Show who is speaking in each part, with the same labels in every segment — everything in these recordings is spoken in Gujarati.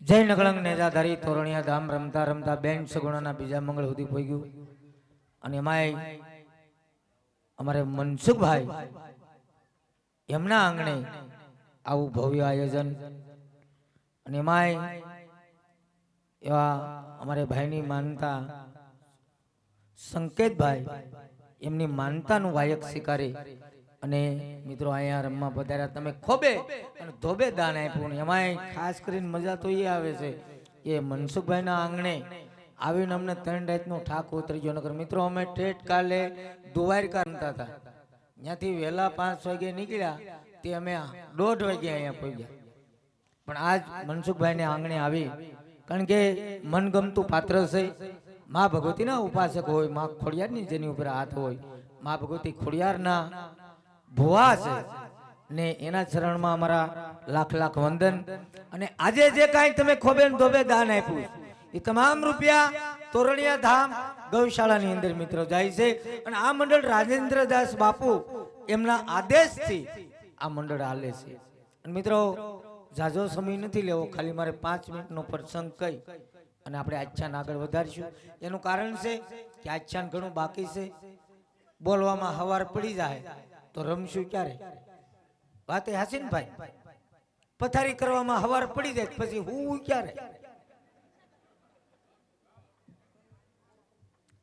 Speaker 1: જય નગળંગ નેજાધારી તોરણિયા ધામ રમતા રમતા બેન સગુણાના બીજા મંગળ સુધી પહોંચ્યું અને એમાં અમારે મનસુખભાઈ એમના આંગણે આવું ભવ્ય આયોજન અને એમાંય એવા અમારે ભાઈની માનતા સંકેતભાઈ એમની માનતાનું વાયક સ્વીકારી. અને મિત્રો, અહીંયા રમવા પધાર્યા. તમે ખોબે અને ધોબે દાન આપ્યું એમાંય ખાસ કરીને મજા તો એ આવે છે એ મનસુખભાઈના આંગણે આવીને અમને ત્રણ રાતનો ઠાક ઉતરી ગયો. નગર મિત્રો, અમે ઠેઠ કાલે દુવારકા રમતા હતા. ત્યાંથી વહેલા પાંચ વાગે નીકળ્યા તે અમે દોઢ વાગે અહીંયા પહોંચ્યા. પણ આજ મનસુખભાઈને આંગણે આવી, કારણ કે મનગમતું પાત્ર છે. મા ભગવતીના ઉપાસક હોય, મા ખોડિયારની જેની ઉપર હાથ હોય, મા ભગવતી ખોડિયારના ભુવા છે. ને એના ચરણમાં અમારા લાખ લાખ વંદન. અને આજે જે કાંઈ તમે ખોબે ધોબે દાન આપ્યું એ તમામ રૂપિયા તોરણિયા ધામ ગૌશાળાની અંદર મિત્રો જાય છે. અને આ મંડળ રાજેન્દ્રદાસ બાપુ એમના આદેશથી આ મંડળ હાલે છે. મિત્રો, જાજો સમય નથી લેવો, ખાલી મારે પાંચ મિનિટનો પ્રસંગ કહી અને આપણે આખ્યાન આગળ વધારીશું. એનું કારણ છે કે આખ્યાન ઘણું બાકી છે. બોલવામાં હવાર પડી જાય. તો રમશું ક્યારે? વાત હાસી ને ભાઈ પથારી કરવામાં હવાર પડી જાય પછી હું ક્યારે?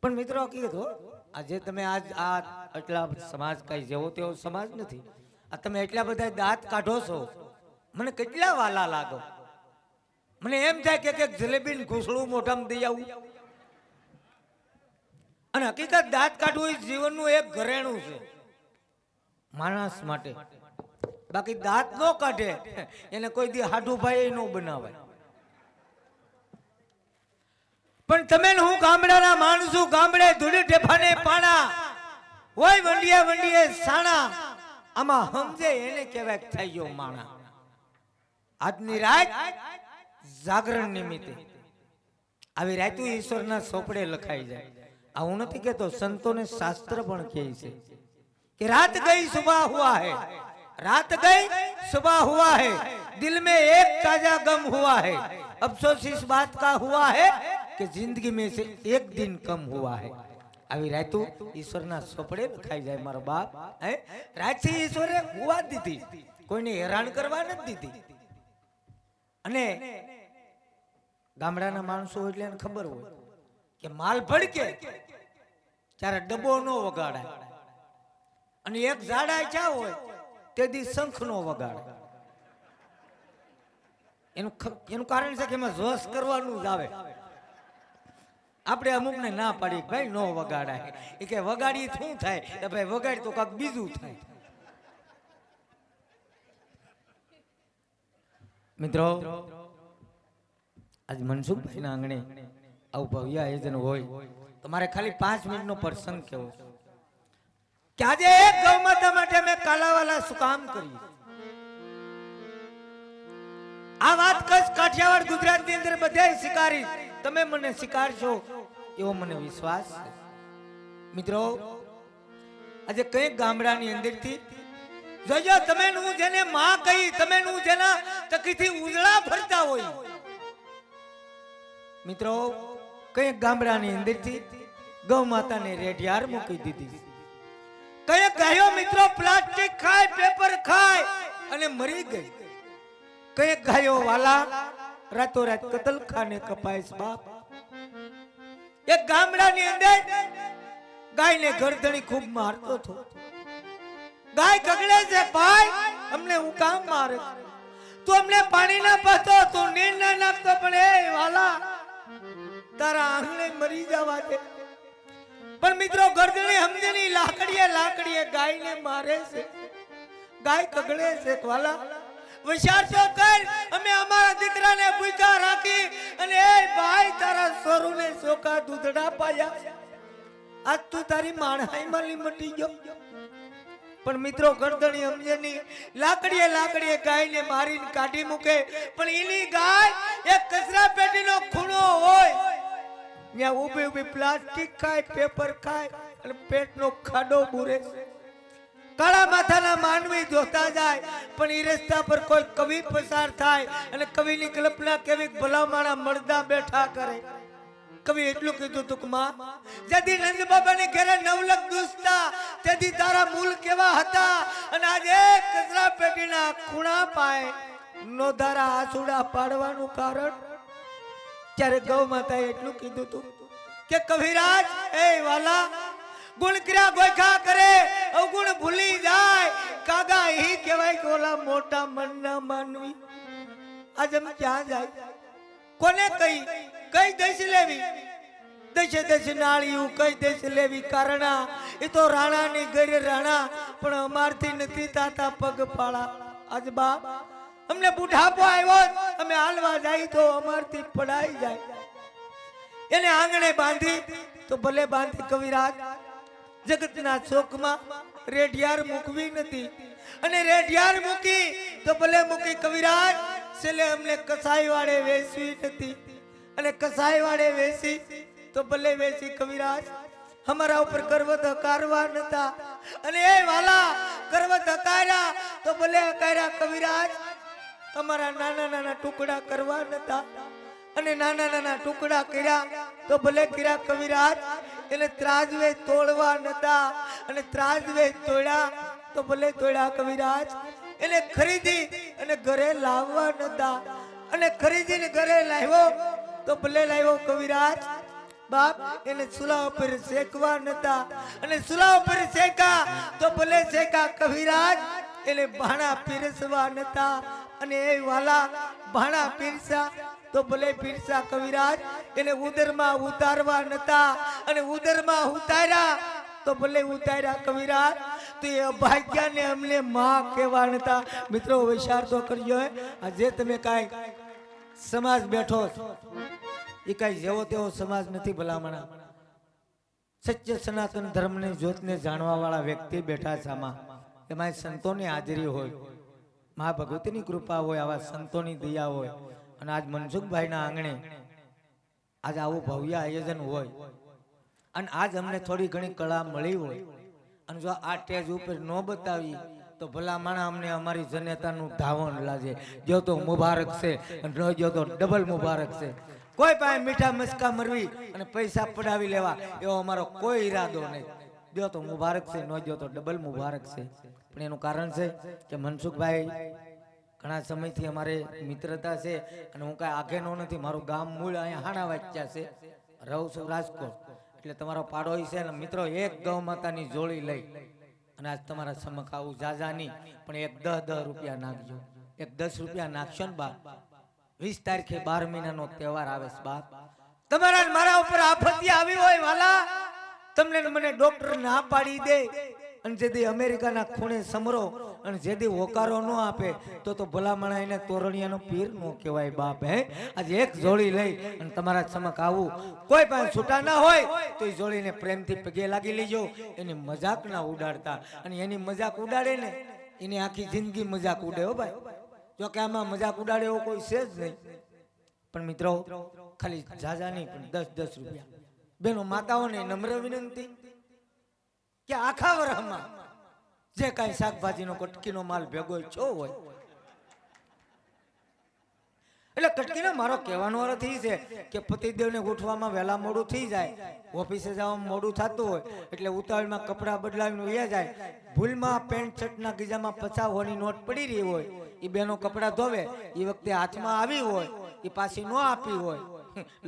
Speaker 1: પણ મિત્રો હકીકત હો આજે તમે આજ આ એટલા સમાજ કઈ જેવો તેવો સમાજ નથી. આ તમે એટલા બધા દાંત કાઢો છો. મને કેટલા વાલા લાગો. મને એમ થાય કે કે જલેબી ને ઘૂસડું મોઢામાં દઈ આવું. અને હકીકત દાંત કાઢવું એ જીવનનું એક ઘરેણું છે. માણસ માટે. બાકી દાંત નો કાઢે, એને કોઈ દી હાઠું ભાઈ નો બનાવે. પણ તમે હું ગામડાના માણસો, ગામડે ધૂળી ઢેફાને પાણા, હોય વંડિયા વંડીએ સાણા, આમાં સમજે એને કહેવાય થઈ ગયો માણા. આજની રાત જાગરણ નિમિત્તે. આવી રાતું ઈશ્વરના સોપડે લખાઈ જાય. આ હું નથી કહેતો, સંતોને શાસ્ત્ર પણ કહે છે. कि रात गई सुबह हुआ है रात गई सुबह हुआ है दिल में एक ताजा गम हुआ है अफसोस इस बात का हुआ है कि जिंदगी में से एक दिन कम हुआ है આવી રાતું ઈશ્વરના સોપડે લખાઈ જાય મારો બાપ હે રાતથી ઈશ્વરે હુવા દીધી કોઈને હેરાન કરવા નથી દીધી અને ગામડાના માણસો એટલે એને ખબર હોય કે માલ ભડકે ત્યારે ડબ્બો નો વગાડાય અને એક ઝાડા ચા હોય, તે દી શંખ નો વગાડે. એનું એનું કારણ છે કે એમાં જોશ કરવાનું જ આવે. આપણે અમુક ને ના પાડી ભાઈ નો વગાડાય. એ કે વગાડી શું થાય? કે ભાઈ વગાડ તો કાંક બીજું થાય. મિત્રો, આજ મનસુખભાઈના આંગણે આવું ભવ્ય આયોજન હોય તમારે ખાલી પાંચ મિનિટનો પ્રસંગ કેવો છે. કે આજે એક ગૌ માતા માટે મેં કાલાવાલા શું કામ કર્યું? આ વાત કચ્છ કાઠિયાવાડ ગુજરાતની અંદર બધા સ્વીકારી. તમે મને સ્વીકારશો એવો મને વિશ્વાસ છે. મિત્રો, આજે કઈ ગામડાની અંદરથી જોજો તમે હું જેને માં કહી તમે હું જેના તકીથી ઉજળા ફરતા હોય. મિત્રો કઈ ગામડાની અંદરથી ગૌ માતાને રેઢિયાર મૂકી દીધી. કંઈક ગાયો મિત્રો પ્લાસ્ટિક ખાય પેપર ખાય. અને મરી ગઈ. કંઈક ગાયો વાલા, રાતોરાત કતલખાને કપાય બાપ. એક ગામડાની અંદર ગાયને ગરદણી ખૂબ મારતો હતો. ગાય કગડે છે, ભાઈ, અમને હું કામ મારે તું અમને પાણી ના પાતો, તું નીર ના નાખતો, પણ એ વાલા, તારા આંગણે મરી જવા દે. પણ મિત્રો ગરદણી લાકડીએ લાકડીએ ગાયને મારે છે. ગાય કગડે છે વાલા વિચાર તો કર, અમે અમારા દીકરાને ભૂખા રાખી અને એ ભાઈ તારા સોરુને સોકા દૂધડા પાયા. આજ તું તારી માણહાઈમાં લીમટી ગયો. પણ મિત્રો ગરદણી સમજેની લાકડીએ લાકડીએ ગાયને મારીને કાઢી મૂકે. પણ એની ગાય એક કચરા પેટીનો ખૂણો હોય. ત્યાં ઊભી ઊભી પ્લાસ્ટિક ખાય પેપર ખાય. અને પેટનો ખાડો બુરે. કાળા માથાના માનવી જોતા જાય, પણ એ રસ્તા પર કોઈ કવિ પસાર થાય અને કવિની કલ્પના કેવી ભલામાણા મળદા બેઠા કરે. કવિ એટલું કીધું ટૂંકમાં જેથી નંદ બાબાને ઘેરે નવલક દુસતા, તેથી તારા મૂલ કેવા હતા? અને આજે કચરા પેટીના ખૂણા પાય નો ધારા આસુડા પાડવાનું કારણ? ત્યારે ગૌ માતાએ એટલું કીધું તું કે, કવિરાજ, એ વાલા ગુણ ક્રિયા ગોખા કરે, અવગુણ ભૂલી જાય. કાગા ઈ કહેવાય કે ઓલા મોટા મનના માનવી. આજ ક્યાં જાય? કોને કઈ કઈ દઈશ લેવી? દેશે દેશ નાળિયું, કઈ દેશ લેવી? કારણા, એ તો રાણાની ઘરે રાણા, પણ અમારથી નથી તાતા પગ પાળા આજ બાપ, અમને બુઢાપો આવ્યો અમે હાલવા જાય તો અમારથી પડાઈ જાય. એને આંગણે બાંધી, તો ભલે બાંધી કવિરાજ જગતના શોકમાં રેઢિયાર મૂકવી નથી. અને રેઢિયાર મૂકી તો ભલે મૂકી કવિરાજ, છેલ્લે અમને કસાઈ વાળે વેચવી નથી. અને કસાઈ વાળે વેચી તો ભલે વેચી કવિરાજ, અમારા ઉપર કરવત હકારવા નતા. અને એ વાલા કરવત હકાર્યા તો ભલે હકાર્યા કવિરાજ, અમારા નાના નાના ટુકડા કરવા નતા. અને નાના નાના ટુકડા કર્યા તો ભલે કર્યા કવિરાજ એને ત્રાજવે તોડવા નતા અને ત્રાજવે તોડ્યા તો ભલે તોડ્યા કવિરાજ. એને ખરીદી અને ઘરે લાવવા નતા. અને ખરીદીને ઘરે લાવ્યો તો ભલે લાવ્યો કવિરાજ. બાપ, એને સુલા ઉપર શેકવા નતા. અને સુલા ઉપર શેકા તો ભલે શેકા કવિરાજ. એને ભાણા પીરસવા નતા. અને એ વાલા ભાણા પીરસા તો ભલે પીરસા કવિરાજ, એને ઉદરમાં ઉતારવા નતા અને ઉદરમાં ઉતાર્યા, તો ભલે ઉતાર્યા કવિરાજ, તો એ અભાગ્યાને અમને માં કહેવા નતા. મિત્રો, વિચાર તો કરજો આજે તમે કાંઈ સમાજ બેઠો એ કાંઈ જેવો તેવો સમાજ નથી ભલામણા. સચ્ય સનાતન ધર્મને, જ્યોતને જાણવા વાળા વ્યક્તિ બેઠા છે આમાં. એમાં સંતોની હાજરી હોય મહા ભગવતીની કૃપા હોય, આવા સંતોની દયા હોય. અને આજ મનસુખભાઈના આંગણે આજ આવું ભવ્ય આયોજન હોય. અને આજ અમને થોડી ઘણી કળા મળી હોય. અને જો આ સ્ટેજ ઉપર ન બતાવી, તો ભલા માણા અમને અમારી જનતાનું ધાવણ લાગે જો તો મુબારક છે અને ન જો તો ડબલ મુબારક છે. કોઈ પાસે મીઠા મસ્કા મરવી અને પૈસા પડાવી લેવા, એવો અમારો કોઈ ઈરાદો નહીં. જો તો મુબારક છે, ન જો તો ડબલ મુબારક છે. પણ એનું કારણ છે કે મનસુખભાઈ ઘણા સમયથી અમારે મિત્રતા છે અને હું કાંઈ આઘેનો નથી, મારું ગામ મૂળ અહીંયા હાણા વાચ્યા છે. રહું છું રાજકોટ. એટલે તમારો પાડોશી છે ને મિત્રો, એક ગૌ માતાની જોડી લઈ. અને આજ તમારા સમક્ષ આવું જાજાની પણ એક દસ દસ રૂપિયા નાખજો. એક દસ રૂપિયા નાખશો ને બાપ. વીસ તારીખે બાર મહિનાનો તહેવાર આવે છે બાપ. તમારા મારા ઉપર આફતી આવી હોય વાલા. તમને મને ડોક્ટર ના પાડી દે. અને જેથી અમેરિકાના ખૂણે સમરો અને જેથી હોકારો ન આપે, તો તો ભલામણા એને તોરણિયાનો પીર ન કહેવાય બાપ, હે? આજે એક જોડી લઈ અને તમારા સમક આવું. કોઈ પણ છૂટા ના હોય, તો એ જોડીને પ્રેમથી પગે લાગી લેજો. એની મજાક ના ઉડાડતા. અને એની મજાક ઉડાડે ને, એની આખી જિંદગી મજાક ઉડે, હો ભાઈ. જો કે આમાં મજાક ઉડાડે એવો કોઈ છે જ નહીં. પણ મિત્રો, ખાલી જાજા નહીં, પણ દસ દસ રૂપિયા. બેનો માતાઓને નમ્ર વિનંતી. કે આખા વરહમાં જે કાંઈ શાકભાજીનો કટકીનો માલ ભેગો છો હોય. એટલે કટકીનો મારો કહેવાનો અર્થ એ છે કે પતિદેવને ઉઠવામાં વહેલા મોડું થઈ જાય, ઓફિસે જવામાં મોડું થતું હોય, એટલે ઉતાવળમાં કપડાં બદલાવીને ઉયા જાય, ભૂલમાં પેન્ટ શર્ટના ગીજામાં પચાસ હોની નોટ પડી રહી હોય એ બેનો કપડાં ધોવે એ વખતે હાથમાં આવી હોય એ પાછી ન આપી હોય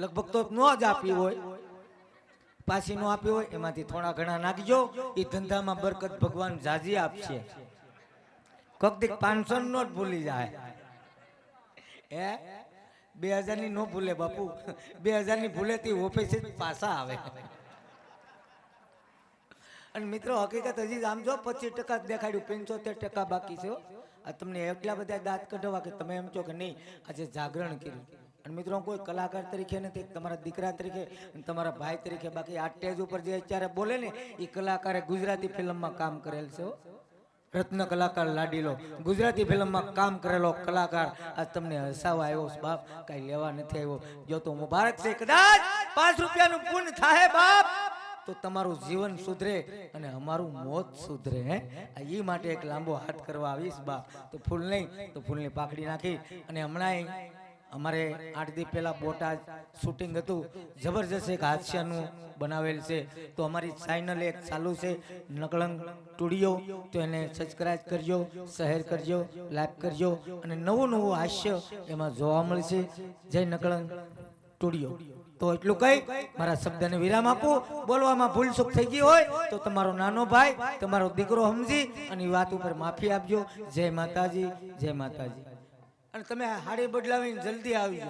Speaker 1: લગભગ તો ન જ આપી હોય. પાછી નો આપ્યો હોય, એમાંથી થોડા ઘણા નાખજો. એ ધંધામાં બરકત ભગવાન જાજી આપશે. કોક પાંચસો નો નોટ ભૂલી જાય. એ બે હજારની નો ભૂલે બાપુ. બે હજારની ભૂલે તે ઓફિસે જ પાછા આવે. અને મિત્રો, હકીકત હજી આમ જો, પચીસ ટકા જ દેખાડ્યું, પંચોતેર ટકા બાકી છે આ તમને એટલા બધા દાંત કઢવા કે તમે એમ છો કે નહીં, આજે જાગરણ કર્યું. અને મિત્રો કોઈ કલાકાર તરીકે નથી, તમારા દીકરા તરીકે તમારા ભાઈ તરીકે. બાકી આ સ્ટેજ ઉપર જે અત્યારે બોલે ને, એ કલાકારે ગુજરાતી ફિલ્મમાં કામ કરેલ છે રત્ન કલાકાર લાડીલો. ગુજરાતી ફિલ્મમાં કામ કરેલો કલાકાર. આજ તમને હસાવા આવ્યો બાપ. કઈ લેવા નથી આવ્યો. જો તો મુબારક છે કદાચ. પાંચ રૂપિયાનું પૂર્ણ થાય, બાપ. તો તમારું જીવન સુધરે અને અમારું મોત સુધરે, હે. એ માટે એક લાંબો હાથ કરવા આવીશ, બાપ. તો ફૂલ નહીં, તો ફૂલની પાકડી નાખી. અને હમણાં અમારે આઠ દી પહેલાં બોટાદ શૂટિંગ હતું. જબરજસ્ત એક હાસ્યનું બનાવેલ છે. તો અમારી ચેનલ એક ચાલુ છે. નકળંગ સ્ટુડિયો તો એને સબસ્ક્રાઇબ કરજો શેર કરજો લાઈક કરજો અને નવું નવું હાસ્ય એમાં જોવા મળશે. જય નકળંગ સ્ટુડિયો તો એટલું કહી, મારા શબ્દને વિરામ આપું. બોલવામાં ભૂલ થઈ ગઈ હોય તો તમારો નાનો ભાઈ, તમારો દીકરો સમજી અને વાત ઉપર માફી આપજો. જય માતાજી જય માતાજી. અને તમે હાડી બદલાવીને જલ્દી આવજો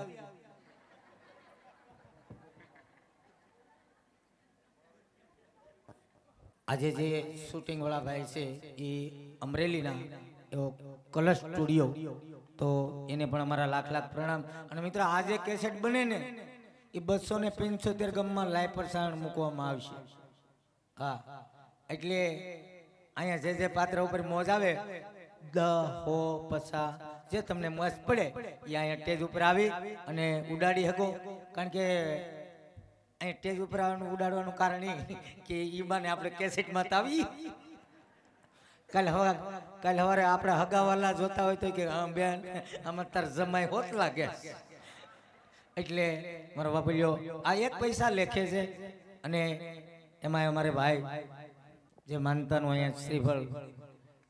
Speaker 1: આજે જે શૂટિંગ વાળા ભાઈ છે, એ અમરેલીના એવો કલર સ્ટુડિયો તો એને પણ અમારા લાખ લાખ પ્રણામ. અને મિત્રો, આ જે કેસેટ બને ને, એ બસો ને પંચોતેર ગામમાં લાઈવ પ્રસારણ મૂકવામાં આવશે. હા. એટલે અહીંયા જે જે પાત્ર ઉપર મોજ આવે, દ, હો પસા જે તમને મસ્ત પડે, એ અહીંયા સ્ટેજ ઉપર આવી અને ઉડાડી શકો. કારણ કે અહીં સ્ટેજ ઉપર આવવાનું, ઉડાડવાનું કારણ એ કે ઈ બાને આપણે કેસેટમાં તાવી કાલ હવા, કાલ સવારે આપણે હગાવાલા જોતા હોય તો કે, હા, બેન, આમાં તાર જમાય હોત લાગે. એટલે મારો બાપલ્યો આ એક પૈસા લેખે છે અને એમાં અમારે ભાઈ, જે માનતાનું અહીંયા શ્રીફળ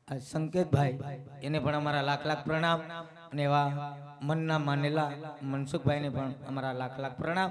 Speaker 1: સંકેતભાઈ, એને પણ અમારા લાખ લાખ પ્રણામ અને એવા મનના માનેલા મનસુખભાઈને પણ અમારા લાખ લાખ પ્રણામ.